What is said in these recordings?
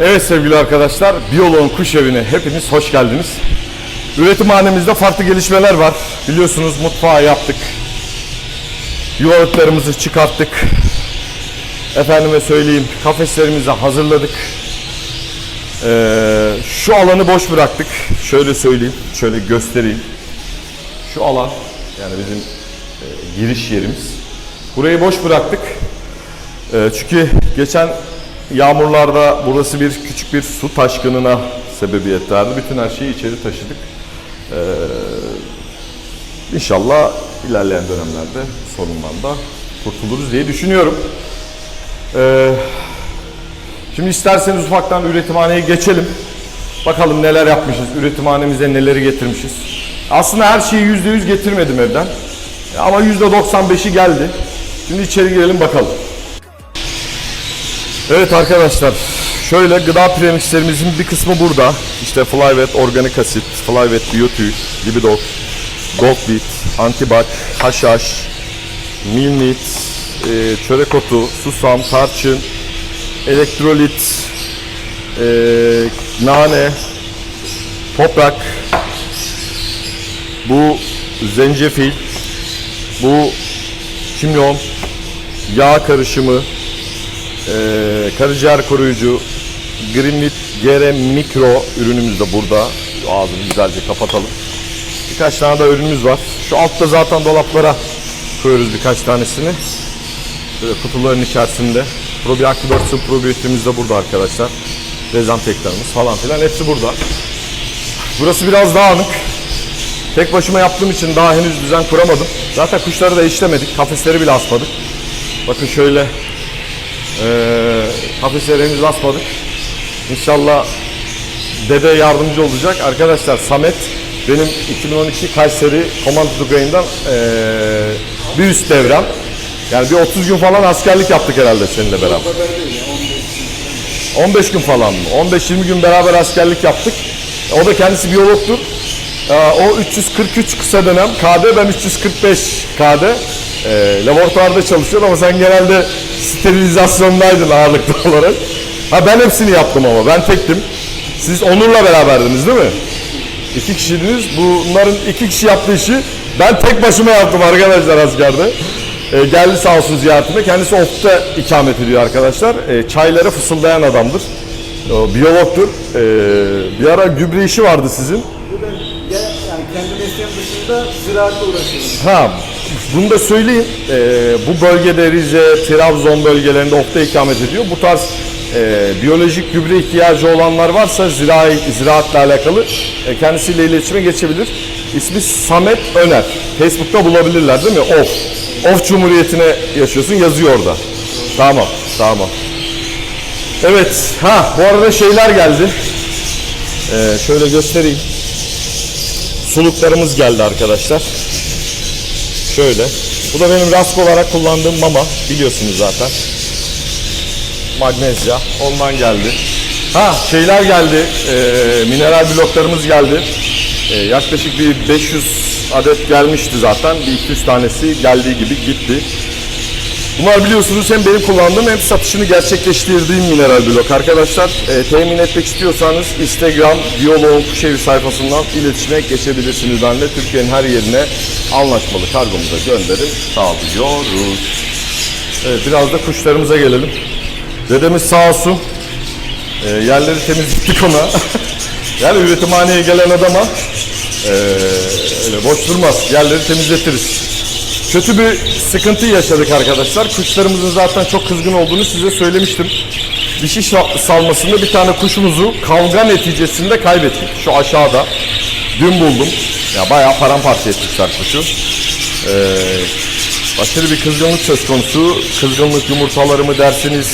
Evet sevgili arkadaşlar, Biyoloğun Kuş Evi'ne hepiniz hoş geldiniz. Üretimhanemizde farklı gelişmeler var. Biliyorsunuz mutfağı yaptık. Yuvalıklarımızı çıkarttık. Efendime söyleyeyim, kafeslerimizi hazırladık. Ee, şu alanı boş bıraktık. Şöyle söyleyeyim, şöyle göstereyim. Şu alan, yani bizim e, giriş yerimiz. Burayı boş bıraktık. Ee, çünkü geçen yağmurlarda burası bir küçük bir su taşkınına sebebiyet verdi. Bütün her şeyi içeri taşıdık. Ee, inşallah ilerleyen dönemlerde sorundan da kurtuluruz diye düşünüyorum. Ee, şimdi isterseniz ufaktan üretimhaneye geçelim. Bakalım neler yapmışız, üretimhanemize neleri getirmişiz. Aslında her şeyi yüzde yüz getirmedim evden. Ama yüzde 95'i geldi. Şimdi içeri girelim bakalım. Evet arkadaşlar, şöyle gıda premixlerimizin bir kısmı burada. İşte Flyvet organik asit, Flyvet biyotüy, Libidox, Goldbeat, Antibak, haşhaş, milnit, e, çörek otu, susam, tarçın, elektrolit, e, nane, toprak, bu zencefil, bu kimyon, yağ karışımı, karaciğer koruyucu Greenlit GR Mikro ürünümüz de burada. Ağzını güzelce kapatalım. Birkaç tane daha ürünümüz var. Şu altta zaten dolaplara koyuyoruz birkaç tanesini. Böyle kutuların içerisinde. Probiotik 4 sıvı probiyotimiz de burada arkadaşlar. Dezenfektanımız falan filan hepsi burada. Burası biraz dağınık. Tek başıma yaptığım için daha henüz düzen kuramadım. Zaten kuşları da işlemedik. Kafesleri bile asmadık. Bakın şöyle ee, kafesleri henüz asmadık. İnşallah dede yardımcı olacak. Arkadaşlar Samet benim 2012 Kayseri Komando Tugayı'ndan ee, bir üst devrem. Yani bir 30 gün falan askerlik yaptık herhalde seninle beraber. 15 gün falan mı? 15-20 gün beraber askerlik yaptık. O da kendisi biyologtur. Ee, O 343 kısa dönem KD, ben 345 KD. Ee, laboratuvarda çalışıyor ama sen genelde sterilizasyondaydın ağırlıklı olarak. Ha ben hepsini yaptım ama ben tektim. Siz Onur'la beraberdiniz değil mi? İki kişiydiniz. Bunların iki kişi yaptığı işi ben tek başıma yaptım arkadaşlar askerde. Ee, geldi sağ olsun ziyaretime. Kendisi ofta ikamet ediyor arkadaşlar. Ee, çaylara fısıldayan adamdır. O, biyologtur. Ee, bir ara gübre işi vardı sizin. Ben ya- yani kendi mesleğim dışında ziraatle uğraşıyorum. Ha, bunu da söyleyeyim. Ee, bu bölgede Rize, Trabzon bölgelerinde ofta ikamet ediyor. Bu tarz e, biyolojik gübre ihtiyacı olanlar varsa zirai, ziraatle alakalı e, kendisiyle iletişime geçebilir. İsmi Samet Öner. Facebook'ta bulabilirler değil mi? Of. Of Cumhuriyeti'ne yaşıyorsun yazıyor orada. Tamam, tamam. Evet, ha bu arada şeyler geldi. Ee, şöyle göstereyim. Suluklarımız geldi arkadaşlar. Şöyle. Bu da benim rask olarak kullandığım mama. Biliyorsunuz zaten. Magnezya. Ondan geldi. Ha şeyler geldi. Ee, mineral bloklarımız geldi. Ee, yaklaşık bir 500 adet gelmişti zaten. Bir 200 tanesi geldiği gibi gitti. Bunlar biliyorsunuz hem benim kullandığım hem satışını gerçekleştirdiğim mineral blok. Arkadaşlar e, temin etmek istiyorsanız Instagram Biyoloğun Kuşevi sayfasından iletişime geçebilirsiniz. Ben de Türkiye'nin her yerine anlaşmalı kargomuza gönderim sağlıyoruz. Evet, biraz da kuşlarımıza gelelim. Dedemiz sağ olsun. E, yerleri temizlettik ona. yani üretimhaneye gelen adama e, öyle boş durmaz. Yerleri temizletiriz. Kötü bir sıkıntı yaşadık arkadaşlar. Kuşlarımızın zaten çok kızgın olduğunu size söylemiştim. Dişi salmasında bir tane kuşumuzu kavga neticesinde kaybettik. Şu aşağıda. Dün buldum. Ya bayağı paramparça etmişler kuşu. Ee, aşırı bir kızgınlık söz konusu. Kızgınlık yumurtaları mı dersiniz?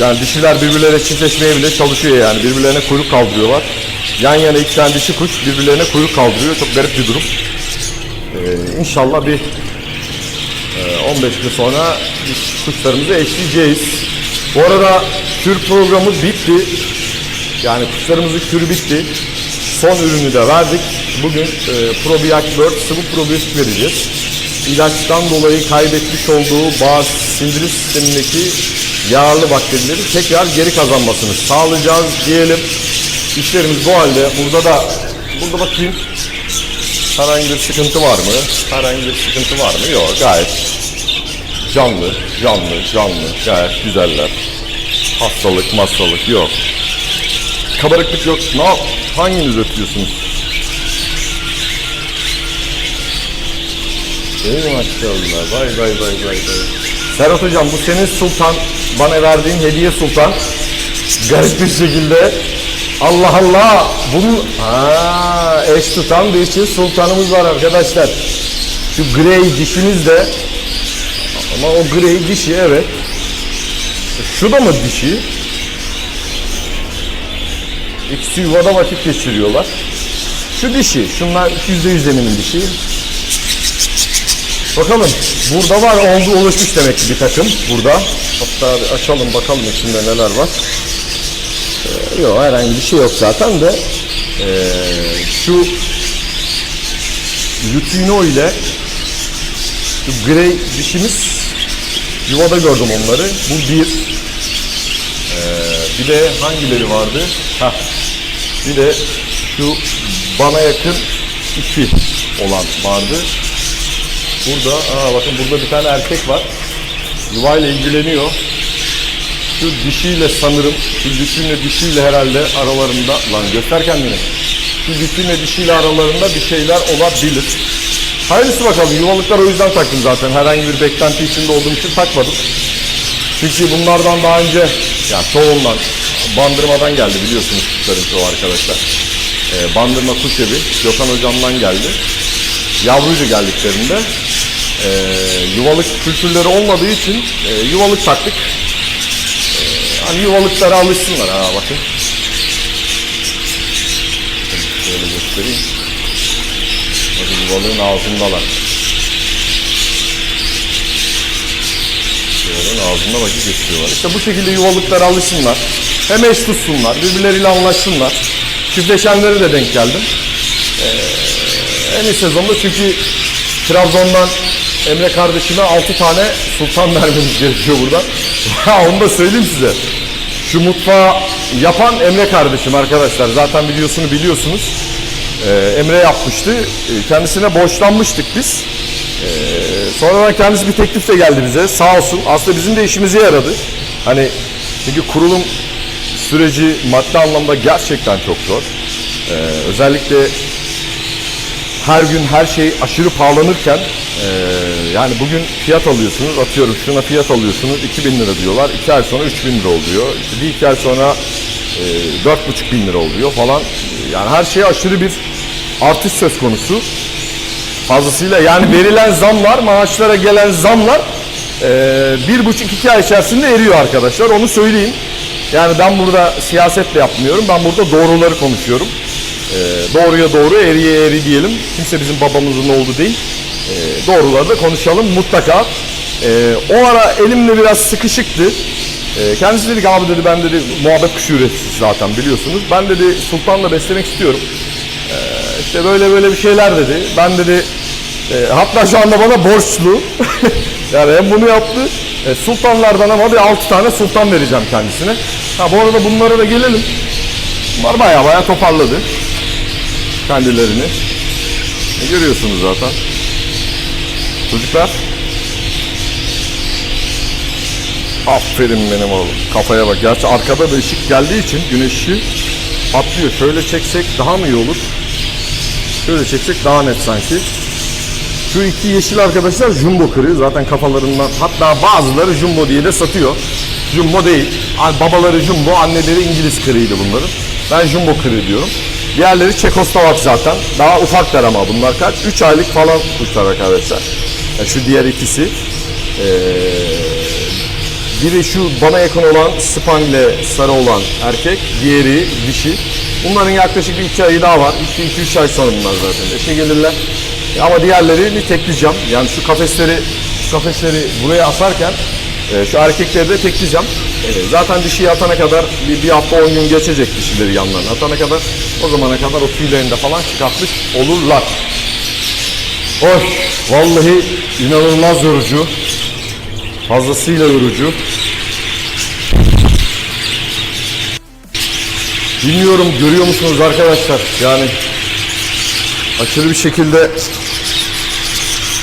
Yani dişiler birbirlerine çiftleşmeye bile çalışıyor yani. Birbirlerine kuyruk kaldırıyorlar. Yan yana iki tane dişi kuş birbirlerine kuyruk kaldırıyor. Çok garip bir durum. Ee, inşallah bir e, 15 gün sonra kuşlarımızı eşleyeceğiz. Bu arada kür programı bitti. Yani kuşlarımızın kürü bitti. Son ürünü de verdik. Bugün e, Probiyak 4 sıvı probiyotik vereceğiz. İlaçtan dolayı kaybetmiş olduğu bazı sindirim sistemindeki yararlı bakterileri tekrar geri kazanmasını sağlayacağız diyelim. İşlerimiz bu halde. Burada da burada bakayım herhangi bir sıkıntı var mı? Herhangi bir sıkıntı var mı? Yok gayet canlı, canlı, canlı. Gayet güzeller. Hastalık, hastalık yok. Kabarıklık yok. Ne yap? Hanginiz ötüyorsunuz? Ey maşallah. Vay vay vay vay vay. Serhat hocam bu senin sultan. Bana verdiğin hediye sultan. Garip bir şekilde. Allah Allah. Bunun ha, eş tutan bir çift sultanımız var arkadaşlar. Şu grey dişimiz de ama o grey dişi evet. Şu da mı dişi? İkisi yuvada vakit geçiriyorlar. Şu dişi. Şunlar %100 eminim dişi. Bakalım. Burada var oldu oluşmuş demek ki bir takım burada. Hatta açalım bakalım içinde neler var. Yok herhangi bir şey yok zaten de ee, şu Lutino ile şu grey dişimiz yuvada gördüm onları. Bu bir. Ee, bir de hangileri vardı? Heh. Bir de şu bana yakın iki olan vardı. Burada, aa bakın burada bir tane erkek var. Yuvayla ilgileniyor. Şu dişiyle sanırım, şu dişiyle dişiyle herhalde aralarında, lan göster kendini. Şu dişiyle dişiyle aralarında bir şeyler olabilir. Hayırlısı bakalım, yuvalıklar o yüzden taktım zaten. Herhangi bir beklenti içinde olduğum için takmadım. Çünkü bunlardan daha önce, yani çoğundan, bandırmadan geldi biliyorsunuz kuşların çoğu arkadaşlar. Ee, bandırma kuş evi, Gökhan hocamdan geldi. Yavruydu geldiklerinde. Ee, yuvalık kültürleri olmadığı için e, yuvalık taktık. Ee, hani yuvalıklara alışsınlar ha bakın. Şöyle göstereyim. Bakın yuvalığın ağzındalar. Yuvalığın ağzında vakit geçiriyorlar. İşte bu şekilde yuvalıklara alışsınlar. Hem eş tutsunlar, birbirleriyle anlaşsınlar. Çiftleşenlere de denk geldim. En iyi sezonda çünkü Trabzon'dan Emre kardeşime 6 tane sultan vermemiz gerekiyor buradan. Onu da söyleyeyim size. Şu mutfağı yapan Emre kardeşim arkadaşlar. Zaten videosunu biliyorsunuz. Ee, Emre yapmıştı. Ee, Kendisine borçlanmıştık biz. Ee, sonradan kendisi bir teklifle geldi bize. Sağ olsun. Aslında bizim de işimize yaradı. Hani çünkü kurulum süreci maddi anlamda gerçekten çok zor. Ee, özellikle her gün her şey aşırı pahalanırken eee, yani bugün fiyat alıyorsunuz atıyorum şuna fiyat alıyorsunuz 2000 lira diyorlar 2 ay sonra 3000 lira oluyor. İşte bir iki ay sonra eee 4,5 bin lira oluyor falan. Yani her şeye aşırı bir artış söz konusu. Fazlasıyla yani verilen zamlar maaşlara gelen zamlar bir buçuk iki ay içerisinde eriyor arkadaşlar onu söyleyeyim. Yani ben burada siyaset de yapmıyorum ben burada doğruları konuşuyorum ee, doğruya doğru, eğriye eğri diyelim. Kimse bizim babamızın oğlu değil. Ee, doğruları da konuşalım mutlaka. Ee, o ara elimle biraz sıkışıktı. Ee, kendisi dedi ki abi dedi ben dedi muhabbet kuşu üreticisi zaten biliyorsunuz. Ben dedi sultanla beslemek istiyorum. Ee, işte böyle böyle bir şeyler dedi. Ben dedi e, hatta şu anda bana borçlu. yani hem bunu yaptı. E, sultanlardan ama bir 6 tane sultan vereceğim kendisine. Ha bu arada bunlara da gelelim. Bunlar baya baya toparladı kendilerini. E, görüyorsunuz zaten. Çocuklar. Aferin benim oğlum. Kafaya bak. Gerçi arkada da ışık geldiği için güneş ışığı patlıyor. Şöyle çeksek daha mı iyi olur? Şöyle çeksek daha net sanki. Şu iki yeşil arkadaşlar jumbo kırığı. Zaten kafalarından hatta bazıları jumbo diye de satıyor. Jumbo değil. Babaları jumbo, anneleri İngiliz kırığıydı bunların. Ben jumbo kırığı diyorum. Diğerleri Çekoslovak zaten. Daha ufaklar ama bunlar kaç? 3 aylık falan kuşlar arkadaşlar. Ya şu diğer ikisi. Ee, biri şu bana yakın olan Spangle sarı olan erkek, diğeri dişi. Bunların yaklaşık bir iki ayı daha var. 2-3 ay sonra bunlar zaten. Eşe gelirler. Ama diğerlerini tekleyeceğim. Yani şu kafesleri şu kafesleri buraya asarken ee, şu erkekleri de tekleyeceğim. Ee, zaten dişiyi atana kadar bir, bir hafta 10 gün geçecek dişileri yanlarına atana kadar. O zamana kadar o tüylerinde falan çıkartmış olurlar. Hoş. Vallahi inanılmaz yorucu. Fazlasıyla yorucu. Bilmiyorum görüyor musunuz arkadaşlar? Yani aşırı bir şekilde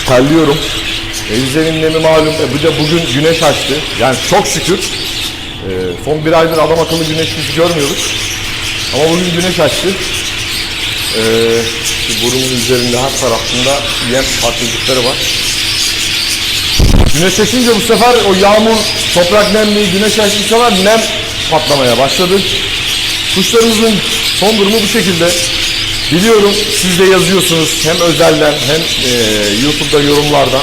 terliyorum. Elbisenin nemi malum. E, bu da bugün güneş açtı. Yani çok şükür. e, son bir aydır adam akıllı güneş biz görmüyoruz. Ama bugün güneş açtı. E, şu burumun üzerinde her tarafında yem parçacıkları var. Güneş açınca bu sefer o yağmur, toprak nemli, güneş açtı bu sefer nem patlamaya başladı. Kuşlarımızın son durumu bu şekilde. Biliyorum siz de yazıyorsunuz hem özelden hem e, YouTube'da yorumlardan.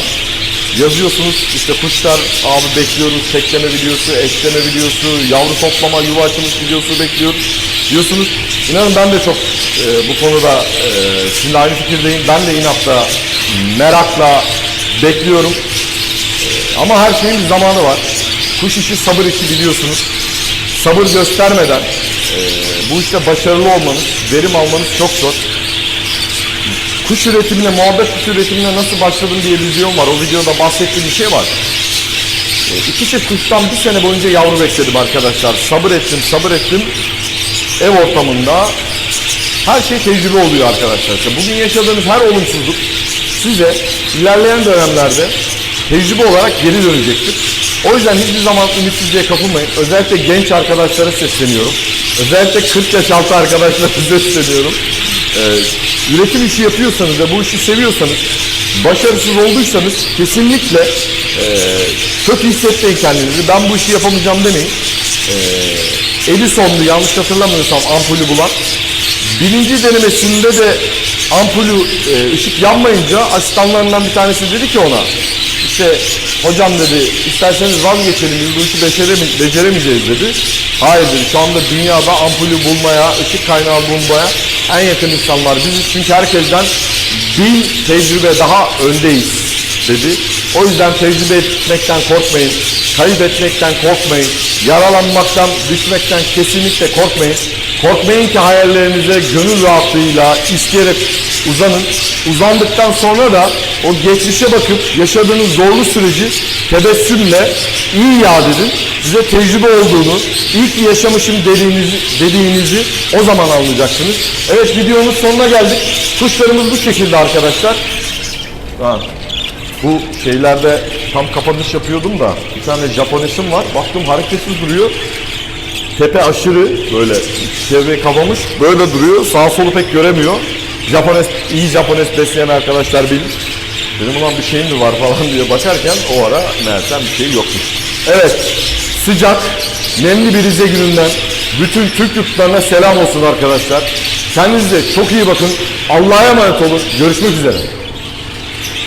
Yazıyorsunuz işte kuşlar abi bekliyoruz tekleme videosu, eşleme videosu, yavru toplama, yuva açılış videosu bekliyoruz diyorsunuz. İnanın ben de çok e, bu konuda e, sizinle aynı fikirdeyim. Ben de inatla, merakla bekliyorum. Ama her şeyin bir zamanı var. Kuş işi sabır işi biliyorsunuz. Sabır göstermeden e, bu işte başarılı olmanız, verim almanız çok zor. Kuş üretimine, muhabbet kuş üretimine nasıl başladım diye bir videom var. O videoda bahsettiğim bir şey var. E, iki çift kuştan bir sene boyunca yavru bekledim arkadaşlar. Sabır ettim, sabır ettim. Ev ortamında her şey tecrübe oluyor arkadaşlar. Bugün yaşadığınız her olumsuzluk size ilerleyen dönemlerde tecrübe olarak geri dönecektir. O yüzden hiçbir zaman ümitsizliğe kapılmayın. Özellikle genç arkadaşlara sesleniyorum. Özellikle 40 yaş altı arkadaşlara sesleniyorum. Ee, üretim işi yapıyorsanız ve bu işi seviyorsanız, başarısız olduysanız kesinlikle e, kötü hissetmeyin kendinizi. Ben bu işi yapamayacağım demeyin. Ee, Edison'du yanlış hatırlamıyorsam ampulü bulan. Birinci denemesinde de ampulü e, ışık yanmayınca asistanlarından bir tanesi dedi ki ona işte hocam dedi isterseniz vazgeçelim biz bu işi becereme- beceremeyeceğiz dedi. Hayır dedi şu anda dünyada ampulü bulmaya, ışık kaynağı bulmaya en yakın insanlar biziz. Çünkü herkesten bin tecrübe daha öndeyiz dedi. O yüzden tecrübe etmekten korkmayın, kaybetmekten korkmayın, yaralanmaktan, düşmekten kesinlikle korkmayın. Korkmayın ki hayallerinize gönül rahatlığıyla isteyerek uzanın. Uzandıktan sonra da o geçmişe bakıp yaşadığınız zorlu süreci tebessümle iyi yad edin. Size tecrübe olduğunu, iyi ki yaşamışım dediğinizi, dediğinizi o zaman anlayacaksınız. Evet videonun sonuna geldik. Kuşlarımız bu şekilde arkadaşlar. Ha. Bu şeylerde tam kapanış yapıyordum da bir tane Japonesim var. Baktım hareketsiz duruyor. Tepe aşırı böyle çevreyi kapamış. Böyle duruyor. Sağ solu pek göremiyor. Japones, iyi Japones besleyen arkadaşlar bilir. Dedim ulan bir şeyim mi var falan diye bakarken o ara meğersem bir şey yokmuş. Evet sıcak, nemli bir Rize gününden bütün Türk yurtlarına selam olsun arkadaşlar. Kendinize çok iyi bakın. Allah'a emanet olun. Görüşmek üzere.